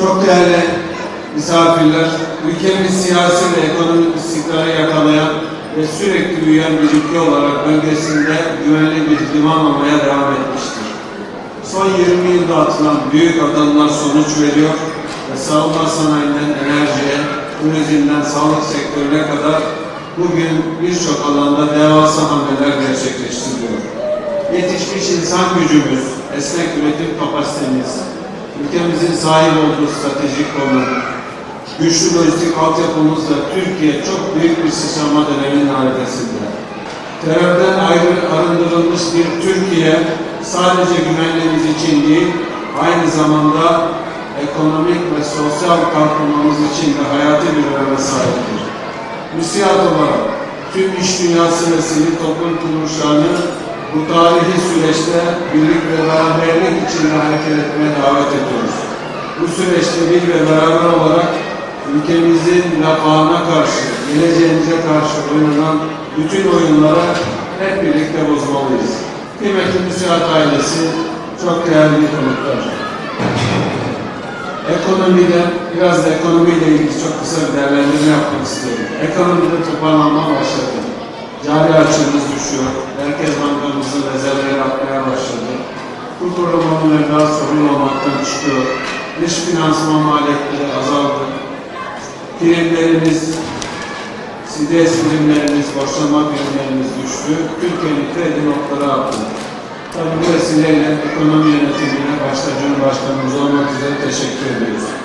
Çok değerli misafirler, ülkemiz siyasi ve ekonomik istikrarı yakalayan ve sürekli büyüyen bir ülke olarak bölgesinde güvenli bir liman olmaya devam etmiştir. Son 20 yılda atılan büyük adımlar sonuç veriyor ve savunma sanayinden enerjiye, turizmden sağlık sektörüne kadar bugün birçok alanda devasa hamleler gerçekleştiriyor. Yetişmiş insan gücümüz, esnek üretim kapasitemiz, ülkemizin sahip olduğu stratejik konum, güçlü lojistik altyapımızla Türkiye çok büyük bir sıçrama döneminin arifesinde. Terörden ayrı arındırılmış bir Türkiye sadece güvenliğimiz için değil, aynı zamanda ekonomik ve sosyal kalkınmamız için de hayati bir öneme sahiptir. Müsiyat olarak tüm iş dünyası ve sivil toplum kuruluşlarını bu tarihi süreçte birlik ve beraberlik içinde hareket etmeye davet ediyoruz. Bu süreçte bir ve beraber olarak ülkemizin refahına karşı, geleceğimize karşı oynanan bütün oyunları hep birlikte bozmalıyız. Kıymetli Müsiat ailesi, çok değerli konuklar. Ekonomide, biraz da ekonomiyle ilgili çok kısa bir değerlendirme yapmak istiyorum. Ekonomide toparlanma başladı. Cari açığımız düşüyor. Merkez Bankamızın rezervleri artmaya başladı. Bu programın mevduat sorun olmaktan çıkıyor. Dış finansman maliyetleri azaldı. Primlerimiz, SİDES primlerimiz, borçlanma primlerimiz düştü. Türkiye'nin kredi notları arttı. Tabii bu vesileyle ekonomi yönetimine başta Cumhurbaşkanımız olmak üzere teşekkür